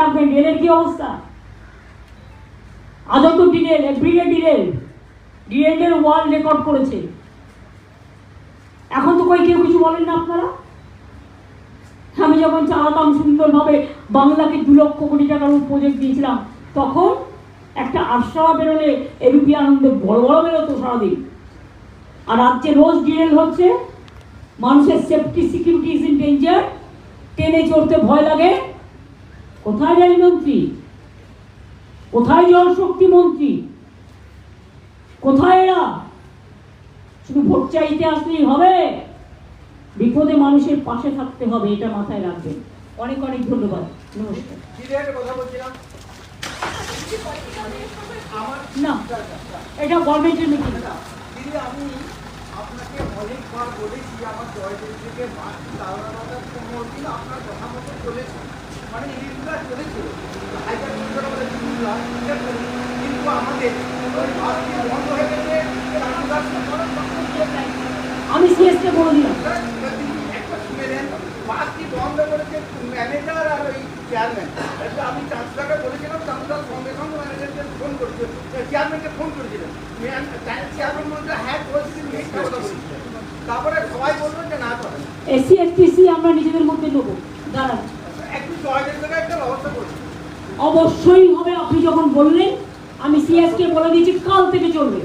রাখবেন, রেলের কি অবস্থা? আজও তো ডিরেল এভরিডে ডিরেল। ডিরেলের ওয়ার্ল্ড রেকর্ড করেছে। এখন তো কই কেউ কিছু বলেন না আপনারা? আমি যখন চালাতাম সুন্দরভাবে বাংলাকে দু লক্ষ কোটি টাকার প্রজেক্ট দিয়েছিলাম, তখন একটা আশ্রয় বেরোলে এবিপি আনন্দে বড় বড় বেরোতো সারাদিন। আর রাজ্যে রোজ ডিরেল হচ্ছে, মানুষের safety security is in danger ট্রেনে চড়তে ভয় লাগে কোথায় রেল মন্ত্রী? কোথায় জলশক্তি মন্ত্রী? কোথায় এরা? শুধু ভোট চাইতে আসলেই হবে। বিপদে মানুষের পাশে থাকতে হবে, এটা মাথায় রাখবেন। অনেক অনেক ধন্যবাদ। নমস্কার। না, এটা গভর্নমেন্টের মিটিং আপনাকে অনেকবার বলেছি, আমার জয়দেব থেকে আপনার কথা মতো চলেছে মানে ইলিশগুলা চলেছিল। হাইজার সুন্দর আমাদের জিনিসগুলা কিন্তু আমাদের ওই বাসটি বন্ধ হয়ে গেছে। আমি সিএসকে বলে দিলাম একটা শুনে নেন বাসটি বন্ধ করেছে ম্যানেজার আর ওই চেয়ারম্যান। এটা আমি চাঁদদাকে বলেছিলাম চাঁদদা সঙ্গে সঙ্গে ম্যানেজারকে ফোন করেছিল চেয়ারম্যানকে ফোন করেছিলেন চেয়ারম্যান হ্যাঁ তারপরে সবাই বলল যে না করেন। এসসি এসটিসি আমরা নিজেদের মধ্যে নেব দাঁড়ান একটু জয়দের জায়গায় একটা ব্যবস্থা করছি অবশ্যই হবে। আপনি যখন বললেন আমি সিএসকে বলে দিয়েছি কাল থেকে চলবে।